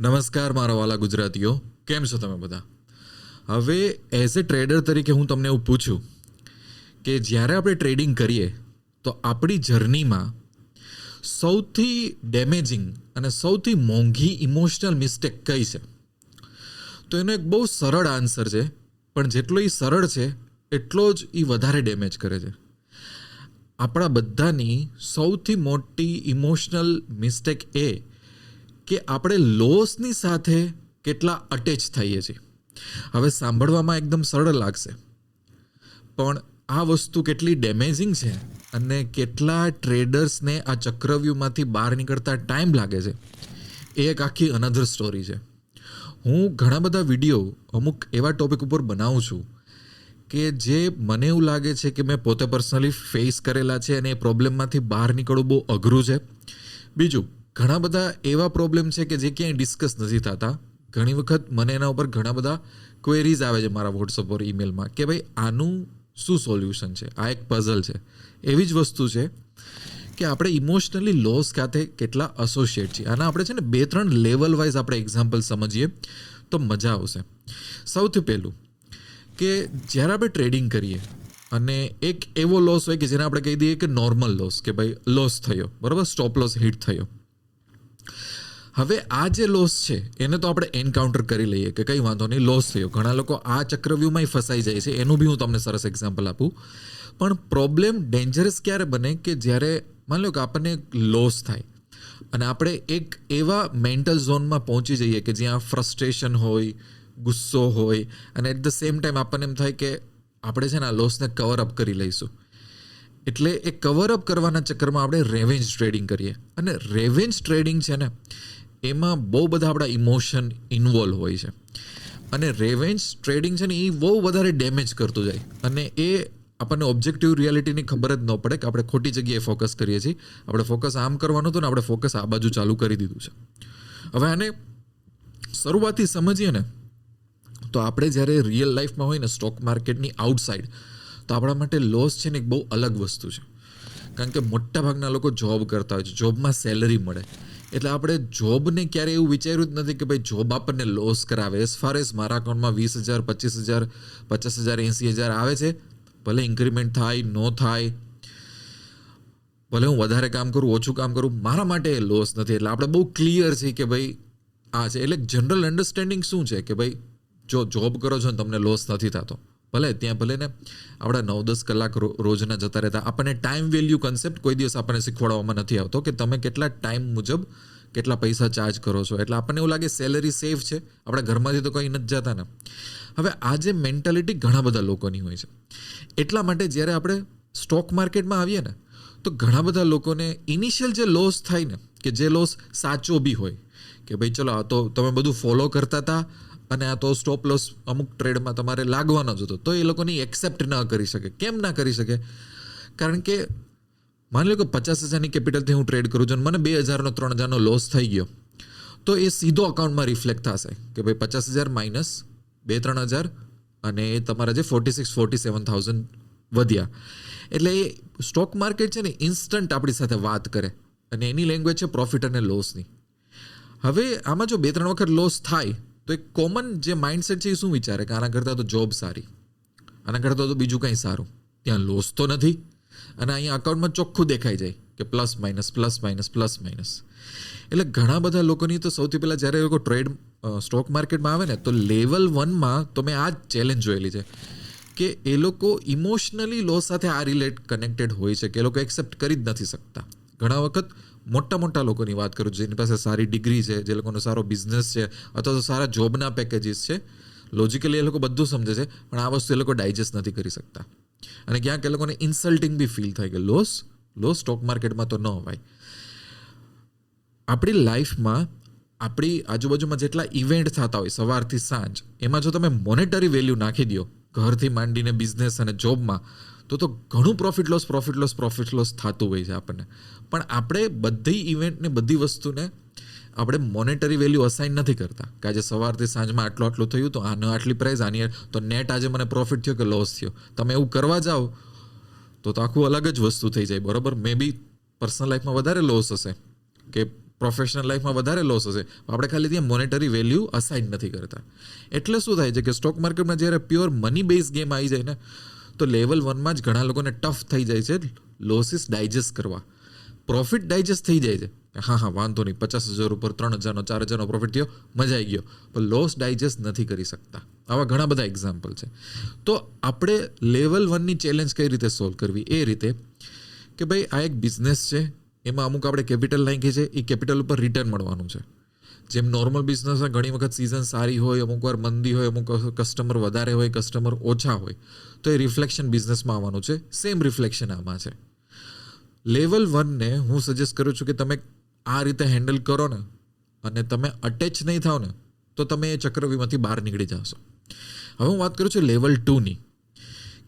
નમસ્કાર મારા વાલા ગુજરાતીઓ. કેમ છો તમે બધા? હવે એઝ એ ટ્રેડર તરીકે હું તમને એવું પૂછું કે જ્યારે આપણે ટ્રેડિંગ કરીએ, તો આપણી જર્નીમાં સૌથી ડેમેજિંગ અને સૌથી મોંઘી ઇમોશનલ મિસ્ટેક કઈ છે? તો એનો એક બહુ સરળ આન્સર છે, પણ જેટલો એ સરળ છે, એટલો જ એ વધારે ડેમેજ કરે છે. આપણા બધાની સૌથી મોટી ઇમોશનલ મિસ્ટેક એ કે આપણે લોસની સાથે કેટલા અટેચ થઈએ છીએ. હવે સાંભળવામાં એકદમ સરળ લાગશે. પણ આ વસ્તુ કેટલી ડેમેજિંગ છે અને કેટલા ટ્રેડર્સને આ ચક્રવ્યૂહમાંથી બહાર નીકળતા ટાઈમ લાગે છે. એ એક આખી અનધર સ્ટોરી છે. હું ઘણા બધા વીડિયો અમુક એવા ટોપિક ઉપર બનાવું છું કે જે મને એવું લાગે છે કે મેં પોતે પર્સનલી ફેસ કરેલા છે અને એ પ્રોબ્લેમમાંથી બહાર નીકળવું બહુ અઘરું છે. બીજું ઘણા બધા એવા પ્રોબ્લેમ છે કે જે ક્યાંય ડિસ્કસ નથી થતા. ઘણી વખત મને એના ઉપર ઘણા બધા ક્વેરીઝ આવે છે મારા વોટ્સઅપ પર ઈમેલમાં કે ભાઈ, આનું શું સોલ્યુશન છે? આ એક પઝલ છે. એવી જ વસ્તુ છે કે આપણે ઇમોશનલી લોસ ખાતે કેટલા એસોસિએટ છીએ. આના આપણે છે ને બે ત્રણ લેવલ વાઇઝ આપણે એક્ઝામ્પલ સમજીએ તો મજા આવશે. સૌથી પહેલું કે જ્યારે આપણે ટ્રેડિંગ કરીએ અને એક એવો લોસ હોય કે જેને આપણે કહી દઈએ કે નોર્મલ લોસ કે ભાઈ લોસ થયો. બરાબર? સ્ટોપ લોસ હિટ થયો. હવે આ જે લોસ છે, એને તો આપણે એન્કાઉન્ટર કરી લઈએ કે કંઈ વાંધો નહીં લોસ થયો. ઘણા લોકો આ ચક્રવ્યૂહમાં ફસાઈ જાય છે, એનું બી હું તમને સરસ એક્ઝામ્પલ આપું. પણ પ્રોબ્લેમ ડેન્જરસ ક્યારે બને કે જ્યારે, માની લો કે આપણને લોસ થાય અને આપણે એક એવા મેન્ટલ ઝોનમાં પહોંચી જઈએ કે જ્યાં ફ્રસ્ટ્રેશન હોય, ગુસ્સો હોય અને એટ ધ સેમ ટાઈમ આપણને એમ થાય કે આપણે છે ને આ લોસને કવર અપ કરી લઈશું. એટલે એ કવર અપ કરવાના ચક્કરમાં આપણે રેવેન્જ ટ્રેડિંગ કરીએ. અને રેવેન્જ ટ્રેડિંગ છે ને, એમાં બહુ બધા આપણા ઇમોશન ઇન્વોલ્વ હોય છે. અને રેવેન્જ ટ્રેડિંગ છે ને, એ બહુ વધારે ડેમેજ કરતું જાય. અને એ આપણને ઓબ્જેક્ટિવ રિયાલિટીની ખબર જ ન પડે કે આપણે ખોટી જગ્યાએ ફોકસ કરીએ છીએ. આપણે ફોકસ આમ કરવાનું હતું ને, આપણે ફોકસ આ બાજુ ચાલુ કરી દીધું છે. હવે આને શરૂઆતથી સમજીએ ને, તો આપણે જ્યારે રિયલ લાઈફમાં હોય ને સ્ટોક માર્કેટની આઉટસાઇડ તો આપણા માટે લોસ છે ને એક બહુ અલગ વસ્તુ છે. કારણ કે મોટા ભાગના લોકો જોબ કરતા હોય છે જોબમાં સેલરી મળે. એટલે આપણે જોબને ક્યારેય એવું વિચાર્યું જ નથી કે ભાઈ જોબ આપણને લોસ કરાવે. એઝ ફાર એઝ મારા અકાઉન્ટમાં વીસ હજાર, પચીસ હજાર, પચાસ હજાર, એંસી હજાર આવે છે, ભલે ઇન્ક્રીમેન્ટ થાય, નો થાય, ભલે હું વધારે કામ કરું, ઓછું કામ કરું, મારા માટે એ લોસ નથી. એટલે આપણે બહુ ક્લિયર છે કે ભાઈ આ છે. એટલે જનરલ અન્ડરસ્ટેન્ડિંગ શું છે? કે ભાઈ જો જોબ કરો છો ને, તમને લોસ નથી થતો. ભલે, ત્યાં ભલે ને આપણા નવ દસ કલાક રોજના જતા રહેતા. આપણને ટાઈમ વેલ્યુ કન્સેપ્ટ કોઈ દિવસ આપણને શીખવાડવામાં નથી આવતો કે તમે કેટલા ટાઈમ મુજબ કેટલા પૈસા ચાર્જ કરો છો. એટલે આપણને એવું લાગે સેલરી સેફ છે. આપણા ઘરમાંથી તો કંઈ નથી જતા ને. હવે આ જે મેન્ટાલિટી ઘણા બધા લોકોની હોય છે. એટલા માટે જ્યારે આપણે સ્ટોક માર્કેટમાં આવીએ ને, તો ઘણા બધા લોકોને ઇનિશિયલ જે લોસ થાય ને, કે જે લોસ સાચો બી હોય, કે ભાઈ ચલો આ તો તમે બધું ફોલો કરતા હતા અને આ તો સ્ટોપ લોસ અમુક ટ્રેડમાં તમારે લાગવાનો જ હતો. તો એ લોકોની એક્સેપ્ટ ન કરી શકે. કેમ ના કરી શકે? કારણ કે માની લો કે પચાસ હજારની કેપિટલથી હું ટ્રેડ કરું છું મને બે હજારનો, ત્રણ હજારનો લોસ થઈ ગયો. તો એ સીધો અકાઉન્ટમાં રિફ્લેક્ટ થશે કે ભાઈ પચાસ હજાર માઇનસ બે, ત્રણ હજાર અને તમારા જે forty six forty seven thousand વધ્યા. એટલે એ સ્ટોક માર્કેટ છે ને ઇન્સ્ટન્ટ આપણી સાથે વાત કરે અને એની લેંગ્વેજ છે પ્રોફિટ અને લોસની હવે આમાં જો બે, ત્રણ વખત લોસ થાય તો એક કોમન જે માઇન્ડસેટ છે એ શું વિચારે? કે આના કરતાં તો જોબ સારી. આના કરતાં તો બીજું કંઈ સારું. ત્યાં લોસ તો નથી. અને અહીંયા અકાઉન્ટમાં ચોખ્ખું દેખાઈ જાય કે plus minus plus minus plus minus એટલે ઘણા બધા લોકોની તો સૌથી પહેલાં જ્યારે એ લોકો ટ્રેડ સ્ટોક માર્કેટમાં આવે ને, તો લેવલ વનમાં તો મેં આ જ ચેલેન્જ જોયેલી છે. કે એ લોકો ઇમોશનલી લોસ સાથે આ રિલેટ કનેક્ટેડ હોય છે, કે એ લોકો એક્સેપ્ટ કરી જ નથી શકતા. ઘણા વખત મોટા મોટા લોકોની વાત કરું જેની પાસે સારી ડિગ્રી છે, જે લોકોનો સારો બિઝનેસ છે, અથવા તો સારા જોબના પેકેજીસ છે લોજિકલી એ લોકો બધું સમજે છે, પણ આ વસ્તુ એ લોકો ડાયજેસ્ટ નથી કરી શકતા. અને ક્યાંક એ લોકોને ઇન્સલ્ટિંગ બી ફીલ થાય કે લોસ લોસ સ્ટોક માર્કેટમાં તો ન હોય. આપણી લાઈફમાં આપણી આજુબાજુમાં જેટલા ઇવેન્ટ થતા હોય, સવારથી સાંજ, એમાં જો તમે મોનેટરી વેલ્યુ નાખી દો, ઘરથી માંડીને બિઝનેસ અને જોબમાં તો તો ઘણું profit loss profit loss profit loss થતું હોય છે આપણને. પણ આપણે બધી ઇવેન્ટને બધી વસ્તુને આપણે મોનેટરી વેલ્યુ અસાઇન નથી કરતા. કે આજે સવારથી સાંજમાં આટલું આટલું થયું તો આનો આટલી પ્રાઇસ આની તો નેટ આજે મને પ્રોફિટ થયો કે લોસ થયો? તમે એવું કરવા જાઓ, તો તો આખું અલગ જ વસ્તુ થઈ જાય, બરાબર? મે બી પર્સનલ લાઈફમાં વધારે લોસ હશે કે પ્રોફેશનલ લાઈફમાં વધારે લોસ હશે. આપણે ખાલી ત્યાં મોનેટરી વેલ્યુ અસાઇન નથી કરતા. એટલે શું થાય છે કે સ્ટોક માર્કેટમાં જ્યારે પ્યોર મની બેઝ ગેમ આવી જાય ને તો લેવલ વનમાં જ ઘણા લોકોને ટફ થઈ જાય છે લોસીસ ડાયજેસ્ટ કરવા. પ્રોફિટ ડાયજેસ્ટ થઈ જાય છે. હા હા, વાંધો નહીં. પચાસ હજાર ઉપર ત્રણ હજારનો, ચાર હજારનો પ્રોફિટ થયો, મજા આવી ગયો. પણ લોસ ડાયજેસ્ટ નથી કરી શકતા. આવા ઘણા બધા એક્ઝામ્પલ છે. તો આપણે લેવલ વનની ચેલેન્જ કઈ રીતે સોલ્વ કરવી? એ રીતે કે ભાઈ આ એક બિઝનેસ છે, એમાં અમુક આપણે કેપિટલ નાખીએ છે એ કેપિટલ ઉપર રિટર્ન મળવાનું છે. જેમ નોર્મલ બિઝનેસમાં ઘણી વખત સિઝન સારી હોય, અમુક વાર મંદી હોય, અમુક કસ્ટમર વધારે હોય કસ્ટમર ઓછા હોય, તો એ રિફ્લેક્શન બિઝનેસમાં આવવાનું છે. સેમ રિફ્લેક્શન આમાં છે. લેવલ વનને હું સજેસ્ટ કરું છું કે તમે આ રીતે હેન્ડલ કરો ને, અને તમે અટેચ નહીં થાવ ને, તો તમે એ ચક્રવ્યૂહમાંથી બહાર નીકળી જશો. હવે હું વાત કરું છું લેવલ ટુની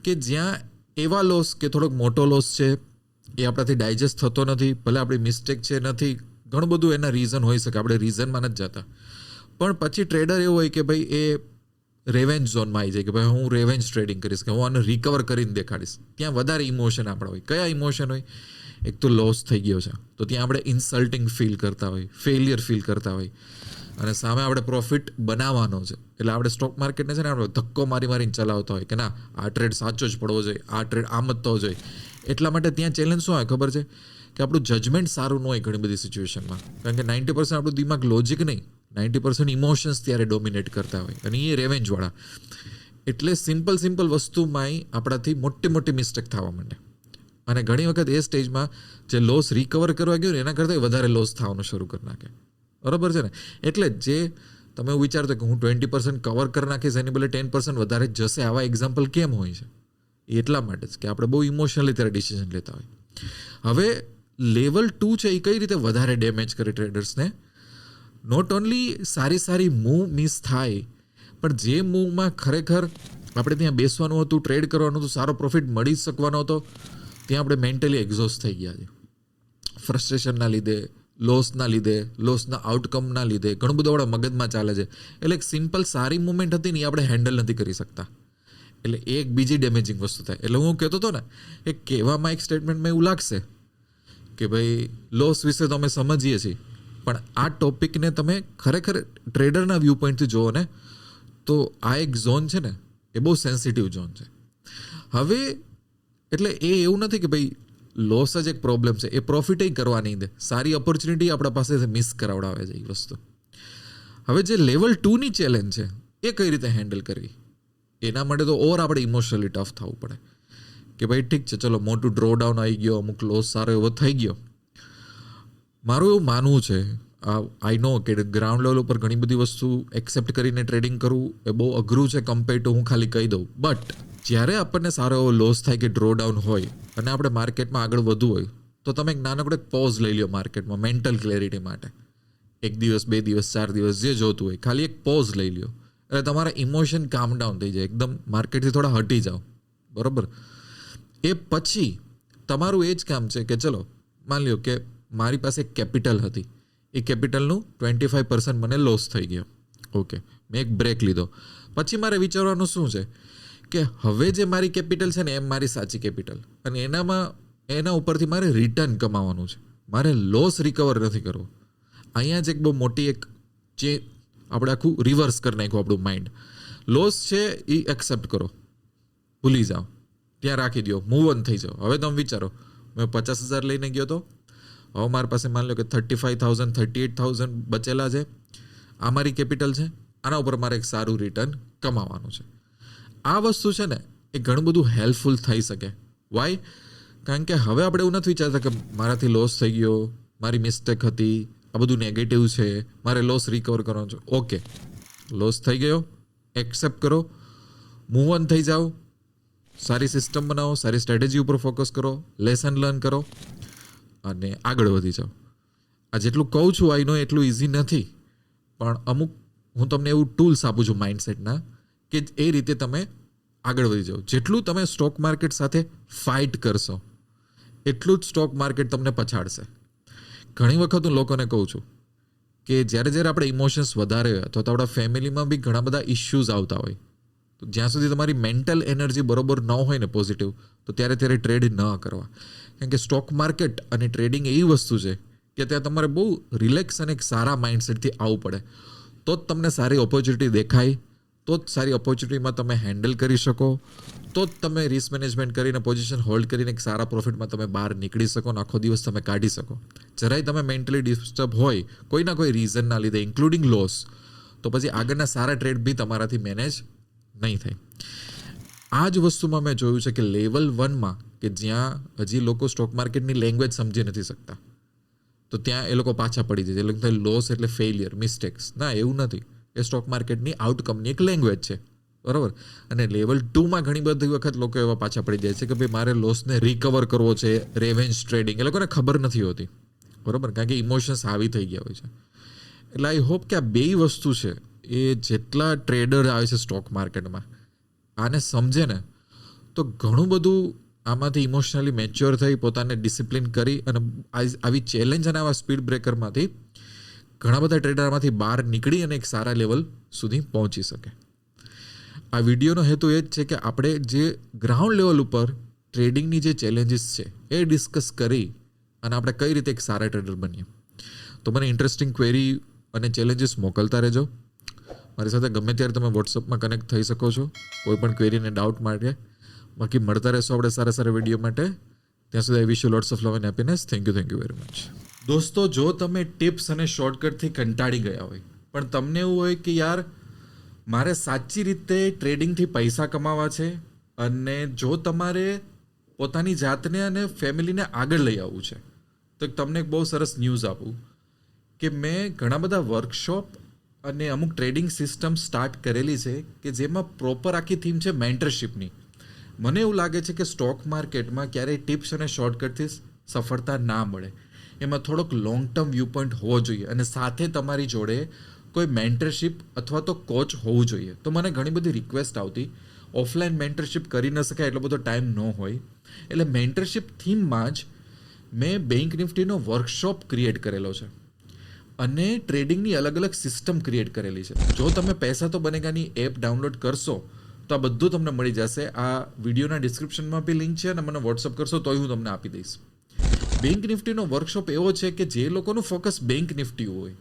કે જ્યાં એવા લોસ કે થોડોક મોટો લોસ છે, એ આપણાથી ડાયજેસ્ટ થતો નથી, ભલે આપણી મિસ્ટેક છે, નથી ઘણું બધું એના રીઝન હોઈ શકે. આપણે રીઝનમાં નથી જતા. પણ પછી ટ્રેડર એવું હોય કે ભાઈ એ રેવેન્જ ઝોનમાં આવી જાય કે ભાઈ હું રેવેન્જ ટ્રેડિંગ કરીશ કે હું આને રિકવર કરીને દેખાડીશ. ત્યાં વધારે ઇમોશન આપણા હોય. કયા ઇમોશન હોય? એક તો લોસ થઈ ગયો છે. તો ત્યાં આપણે ઇન્સલ્ટિંગ ફીલ કરતા હોય ફેલિયર ફીલ કરતા હોય. અને સામે આપણે પ્રોફિટ બનાવવાનો છે. એટલે આપણે સ્ટોક માર્કેટને છે ને આપણે ધક્કો મારી મારીને ચલાવતા હોય કે ના, આ ટ્રેડ સાચો જ પડવો જોઈએ, આ ટ્રેડ આમ જ થવો જોઈએ. એટલા માટે ત્યાં ચેલેન્જ શું હોય ખબર છે? કે આપણું જજમેન્ટ સારું ન હોય ઘણી બધી સિચ્યુએશનમાં કારણ કે નાઇન્ટી પર્સન્ટ આપણું દિમાગ લોજિક નહીં. નાઇન્ટી પર્સન્ટ ઇમોશન્સ ત્યારે ડોમિનેટ કરતા હોય. અને એ રેવેન્જવાળા એટલે સિમ્પલ સિમ્પલ વસ્તુમાં આપણાથી મોટી મોટી મિસ્ટેક થવા માંડે. અને ઘણી વખત એ સ્ટેજમાં જે લોસ રિકવર કરવા ગયો ને, એના કરતાં વધારે લોસ થવાનું શરૂ કરી નાખે. બરાબર છે ને? એટલે જે તમે એવું વિચારતો કે હું ટ્વેન્ટી પર્સન્ટ કવર કરી નાખીશ એની બદલે ટેન પર્સન્ટ વધારે જશે, આવા એક્ઝામ્પલ કેમ હોય છે? એટલા માટે જ કે આપણે બહુ ઇમોશનલી ત્યારે ડિસિઝન લેતા હોય હવે લેવલ ટુ છે એ કઈ રીતે વધારે ડેમેજ કરે ટ્રેડર્સને નોટ ઓનલી સારી સારી મૂવ મિસ થાય, પણ જે મૂવમાં ખરેખર આપણે ત્યાં બેસવાનું હતું ટ્રેડ કરવાનું હતું, સારો પ્રોફિટ મળી શકવાનો હતો, ત્યાં આપણે મેન્ટલી એક્ઝોસ્ટ થઈ ગયા છે ફ્રસ્ટ્રેશનના લીધે લોસના લીધે લોસના આઉટકમના લીધે, ઘણું બધું આપણા મગજમાં ચાલે છે. એટલે એક સિમ્પલ સારી મુમેન્ટ હતી ને એ આપણે હેન્ડલ નથી કરી શકતા. એટલે એક બીજી ડેમેજિંગ વસ્તુ થાય. એટલે હું કહેતો હતો ને, એ કહેવામાં એક સ્ટેટમેન્ટમાં એવું લાગશે કે ભાઈ લોસ વિશે તો અમે સમજીએ છીએ. પણ આ ટોપિકને તમે ખરેખર ટ્રેડરના વ્યૂ પોઈન્ટથી જુઓ ને, તો આ એક ઝોન છે ને, એ બહુ સેન્સિટિવ ઝોન છે. હવે, એટલે એ એવું નથી કે ભાઈ લોસ જ એક પ્રોબ્લેમ છે. એ પ્રોફિટ કરવા નહીં દે સારી ઓપોર્ચ્યુનિટી આપણા પાસેથી મિસ કરાવડાવે છે એ વસ્તુ. હવે જે લેવલ ટુની ચેલેન્જ છે, એ કઈ રીતે હેન્ડલ કરવી? એના માટે તો ઓર આપણે ઇમોશનલી ટફ થવું પડે. કે ભાઈ ઠીક છે, ચલો મોટું ડ્રો ડાઉન આવી ગયો, અમુક લોસ સારો એવો થઈ ગયો. મારું એવું માનવું છે આઈ નો કે ગ્રાઉન્ડ લેવલ ઉપર ઘણી બધી વસ્તુ એક્સેપ્ટ કરીને ટ્રેડિંગ કરવું એ બહુ અઘરું છે કમ્પેર ટુ હું ખાલી કહી દઉં. બટ જ્યારે આપણને સારો એવો લોસ થાય કે ડ્રો ડાઉન હોય અને આપણે માર્કેટમાં આગળ વધવું હોય, તો તમે એક નાનકડો પોઝ લઈ લો માર્કેટમાં મેન્ટલ ક્લેરિટી માટે. એક દિવસ, બે દિવસ, ચાર દિવસ જે જોતું હોય, ખાલી એક પોઝ લઈ લ્યો. તમારા ઇમોશન કામ ડાઉન થઈ જાય. એકદમ માર્કેટથી થોડા હટી જાઓ. બરાબર? એ પછી તમારું એ જ કામ છે કે ચલો, માન લ્યો કે મારી પાસે કેપિટલ હતી. એ કેપિટલનું ટ્વેન્ટી ફાઈવ પર્સન્ટ મને લોસ થઈ ગયો. ઓકે મેં એક બ્રેક લીધો. પછી મારે વિચારવાનું શું છે? કે હવે જે મારી કેપિટલ છે ને, એમ મારી સાચી કેપિટલ અને એનામાં, એના ઉપરથી મારે રિટર્ન કમાવાનું છે. મારે લોસ રિકવર નથી કરવો. અહીંયા જ એક બહુ મોટી એક ચે આપણે આખું રિવર્સ કરી નાખ્યું આપણું માઇન્ડ લોસ છે એ એક્સેપ્ટ કરો. ભૂલી જાઓ. ત્યાં રાખી દો મૂવ ઓન થઈ જાઓ. હવે તમે વિચારો. મેં પચાસ હજાર લઈને ગયો તો? હવે મારી પાસે માની લો કે thirty five thousand thirty eight thousand બચેલા છે. આ મારી કેપિટલ છે. આના ઉપર મારે એક સારું રિટર્ન કમાવાનું છે. આ વસ્તુ છે ને, એ ઘણું બધું હેલ્પફુલ થઈ શકે. વાય કારણ કે હવે આપણે એવું નથી વિચારતા કે મારાથી લોસ થઈ ગયો, મારી મિસ્ટેક હતી આ બધું નેગેટિવ છે. મારે લોસ રિકવર કરવાનો છે. ઓકે લોસ થઈ ગયો. એક્સેપ્ટ કરો. મૂવ ઓન થઈ જાઓ. સારી સિસ્ટમ બનાવો. સારી સ્ટ્રેટેજી ઉપર ફોકસ કરો. લેસન લર્ન કરો. અને આગળ વધી જાઓ. આ જેટલું કહું છું આઈ નો એટલું ઇઝી નથી. પણ અમુક, હું તમને એવું ટૂલ્સ આપું છું માઇન્ડસેટના કે એ રીતે તમે આગળ વધી જાઓ. જેટલું તમે સ્ટોક માર્કેટ સાથે ફાઇટ કરશો, એટલું જ સ્ટોક માર્કેટ તમને પછાડશે. ઘણી વખત હું લોકોને કહું છું કે જ્યારે જ્યારે આપણે ઇમોશન્સ વધારે હોય અથવા તો આપણા ફેમિલીમાં બી ઘણા બધા ઇશ્યુઝ આવતા હોય, તો જ્યાં સુધી તમારી મેન્ટલ એનર્જી બરોબર ન હોય ને પોઝિટિવ તો ત્યારે ત્યારે ટ્રેડ ન કરવા. કારણ કે સ્ટોક માર્કેટ અને ટ્રેડિંગ એવી વસ્તુ છે કે ત્યાં તમારે બહુ રિલેક્સ અને એક સારા માઇન્ડસેટથી આવવું પડે. તો જ તમને સારી ઓપોર્ચ્યુનિટી દેખાય તો જ સારી ઓપોર્ચ્યુનિટીમાં તમે હેન્ડલ કરી શકો. તો જ તમે રિસ્ક મેનેજમેન્ટ કરીને પોઝિશન હોલ્ડ કરીને એક સારા પ્રોફિટમાં તમે બહાર નીકળી શકો અને આખો દિવસ તમે કાઢી શકો. જરાય તમે મેન્ટલી ડિસ્ટર્બ હોય કોઈના કોઈ રીઝનના લીધે ઇન્ક્લુડિંગ લોસ તો પછી આગળના સારા ટ્રેડ બી તમારાથી મેનેજ નહીં થાય. આ જ વસ્તુમાં મેં જોયું છે કે લેવલ વનમાં કે જ્યાં હજી લોકો સ્ટોક માર્કેટની લેંગ્વેજ સમજી નથી શકતા. તો ત્યાં એ લોકો પાછા પડી જાય છે. એ લોસ એટલે ફેલિયર મિસ્ટેક્સ ના, એવું નથી. એ સ્ટોક માર્કેટની આઉટકમની એક લેંગ્વેજ છે. બરાબર? અને લેવલ ટુમાં ઘણી બધી વખત લોકો એવા પાછા પડી જાય છે કે ભાઈ મારે લોસને રિકવર કરવો છે રેવેન્જ ટ્રેડિંગ એ લોકોને ખબર નથી હોતી. બરાબર? કારણ કે ઇમોશન્સ હાવી થઈ ગયા હોય છે. એટલે આઈ હોપ કે આ બે વસ્તુ છે, એ જેટલા ટ્રેડર આવે છે સ્ટોક માર્કેટમાં આને સમજે ને, તો ઘણું બધું આમાંથી ઇમોશનલી મેચ્યોર થઈ, પોતાને ડિસિપ્લિન કરી અને આવી ચેલેન્જ અને આવા સ્પીડ બ્રેકરમાંથી ઘણા બધા ટ્રેડરમાંથી બહાર નીકળી અને એક સારા લેવલ સુધી પહોંચી શકે. આ વિડીયોનો હેતુ એ જ છે કે આપણે જે ગ્રાઉન્ડ લેવલ ઉપર ટ્રેડિંગની જે ચેલેન્જીસ છે એ ડિસ્કસ કરી અને આપણે કઈ રીતે એક સારા ટ્રેડર બનીએ. તો મને ઇન્ટરેસ્ટિંગ ક્વેરી અને ચેલેન્જીસ મોકલતા રહેજો. મારી સાથે ગમે ત્યારે તમે વોટ્સઅપમાં કનેક્ટ થઈ શકો છો. કોઈ પણ ક્વેરીને ડાઉટ માટે બાકી મળતા રહેશો આપણે સારા સારા વીડિયો માટે. ત્યાં સુધી I wish you lots of love and happiness thank you thank you very much દોસ્તો, જો તમે ટિપ્સ અને શોર્ટકટથી કંટાળી ગયા હોય, પણ તમને એવું હોય કે યાર, મારે સાચી રીતે ટ્રેડિંગથી પૈસા કમાવા છે અને જો તમારે પોતાની જાતને અને ફેમિલીને આગળ લઈ આવવું છે, તો તમને એક બહુ સરસ ન્યૂઝ આપું કે મેં ઘણા બધા વર્કશોપ અને અમુક ટ્રેડિંગ સિસ્ટમ સ્ટાર્ટ કરેલી છે કે જેમાં પ્રોપર આખી થીમ છે મેન્ટરશિપની. મને એવું લાગે છે કે સ્ટોક માર્કેટમાં ક્યારેય ટિપ્સ અને શોર્ટકટથી સફળતા ના મળે. એમાં થોડોક લોંગ ટર્મ વ્યૂ પોઈન્ટ હોવો જોઈએ અને સાથે તમારી જોડે કોઈ મેન્ટરશિપ અથવા તો કોચ હોવું જોઈએ. તો મને ઘણી બધી રિક્વેસ્ટ આવતી. ઓફલાઈન મેન્ટરશિપ કરી ન શકાય, એટલો બધો ટાઈમ ન હોય. એટલે મેન્ટરશિપ થીમમાં જ મેં બેંક નિફ્ટીનો વર્કશોપ ક્રિએટ કરેલો છે. અને ટ્રેડિંગની અલગ અલગ સિસ્ટમ ક્રિએટ કરેલી છે. જો તમે પૈસા તો બનેગાની એપ ડાઉનલોડ કરશો, તો આ બધું તમને મળી જશે. આ વિડીયોના ડિસ્ક્રિપ્શનમાં બી લિંક છે અને મને વોટ્સઅપ કરશો, તોય હું તમને આપી દઈશ. બેંક નિફ્ટીનો વર્કશોપ એવો છે કે જે લોકોનું ફોકસ બેંક નિફ્ટી હોય.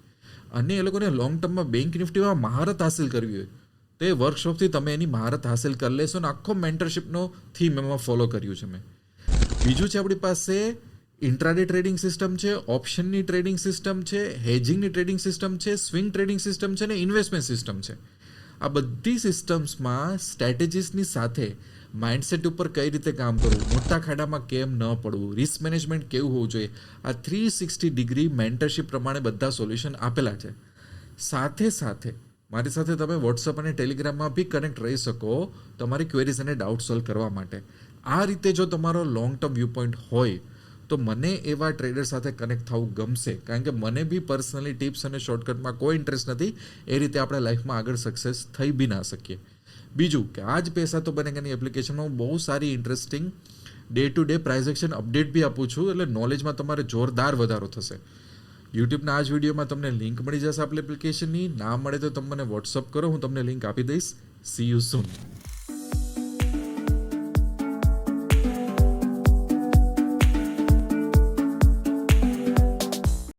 અને એ લોકોને લોંગ ટર્મમાં બેંક નિફ્ટીમાં મહારત હાસિલ કરવી હોય. તો એ વર્કશોપથી તમે એની મહારત હાસિલ કરી લેશો અને આખો મેન્ટરશીપનો થીમ એમાં ફોલો કર્યું છે મેં. બીજું છે આપણી પાસે ઇન્ટ્રાડે ટ્રેડિંગ સિસ્ટમ છે ઓપ્શનની ટ્રેડિંગ સિસ્ટમ છે હેજિંગની ટ્રેડિંગ સિસ્ટમ છે સ્વિંગ ટ્રેડિંગ સિસ્ટમ છે અને ઇન્વેસ્ટમેન્ટ સિસ્ટમ છે. આ બધી સિસ્ટમ્સમાં સ્ટ્રેટેજીસની સાથે માઇન્ડસેટ ઉપર કઈ રીતે કામ કરવું? મોટા ખાડામાં કેમ ન પડવું? રિસ્ક મેનેજમેન્ટ કેવું હોવું જોઈએ? આ થ્રી સિક્સટી ડિગ્રી મેન્ટરશીપ પ્રમાણે બધા સોલ્યુશન આપેલા છે. સાથે સાથે, મારી સાથે તમે વોટ્સઅપ અને ટેલિગ્રામમાં બી કનેક્ટ રહી શકો તમારી ક્વેરીઝ અને ડાઉટ સોલ્વ કરવા માટે. આ રીતે જો તમારો લોંગ ટર્મ વ્યૂ પોઈન્ટ હોય, તો મને એવા ટ્રેડર સાથે કનેક્ટ થવું ગમશે. કારણ કે મને બી પર્સનલી ટિપ્સ અને શોર્ટકટમાં કોઈ ઇન્ટરેસ્ટ નથી. એ રીતે આપણે લાઈફમાં આગળ સક્સેસ થઈ બી ના શકીએ. બીજું કે આ જ પૈસા તો બનેગાની એપ્લિકેશનમાં હું બહુ સારી interesting day to day price action update બી આપું છું, એટલે નોલેજમાં તમારે જોરદાર વધારો થશે. યુટ્યુબના આ જ વિડીયોમાં તમને લિંક મળી જશે આપણી એપ્લિકેશનની ના. મળે તો તમે મને વોટ્સઅપ કરો, હું તમને લિંક આપી દઈશ. C you soon